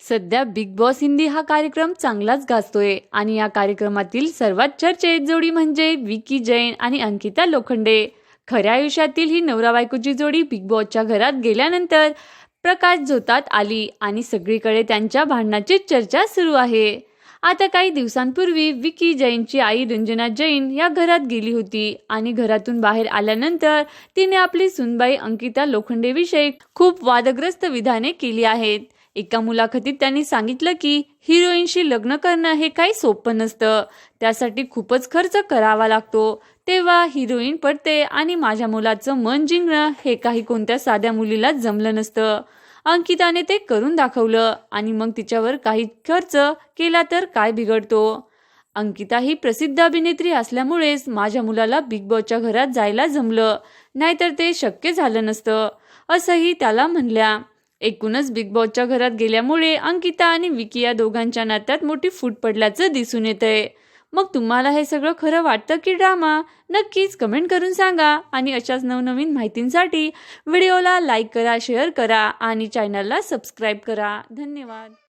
सध्या big boss Hindi हा कार्यक्रम चांगलाच गाजतोय आणि या कार्यक्रमातील सर्वात चर्चेत जोडी म्हणजे विकी जैन आणि अंकिता लोखंडे. खऱ्या आयुष्यातील ही नवरा बायकोची जोडी बिग बॉसच्या घरात गेल्यानंतर प्रकाश झोतात आली आणि सगळीकडे त्यांच्या भांडणाची चर्चा सुरू आहे. आता काही दिवसांपूर्वी विकी जैनची आई रंजना जैन या घरात गेली होती आणि घरातून बाहेर आल्यानंतर तिने आपली सुनबाई अंकिता लोखंडेविषयी खूप वादग्रस्त विधाने केली आहेत. एका मुलाखतीत त्यांनी सांगितलं की हिरोईनशी लग्न करणं हे काही सोपं नसतं. त्यासाठी खूपच खर्च करावा लागतो. तेव्हा हिरोईन पडते आणि माझ्या मुलाचं मन जिंकणं हे काही कोणत्या साध्या मुलीला जमलं नसतं. अंकिताने ते करून दाखवलं आणि मग तिच्यावर काही खर्च केला तर काय बिघडतो? अंकिता ही प्रसिद्ध अभिनेत्री असल्यामुळेच माझ्या मुलाला बिग बॉसच्या घरात जायला जमलं. नाहीतर ते शक्य झालं नसतं. असंही त्याला म्हणल्या. एकूणच बिग बॉसच्या घरात गेल्यामुळे अंकिता आणि विकी या दोघांच्या नात्यात मोठी फूट पडल्याचं दिसून येतंय. मग तुम्हाला हे सगळं खरं वाटतं की ड्रामा नक्कीच कमेंट करून सांगा आणि अशाच नवनवीन माहितींसाठी व्हिडिओला लाईक करा शेअर करा आणि चॅनलला सबस्क्राईब करा. धन्यवाद.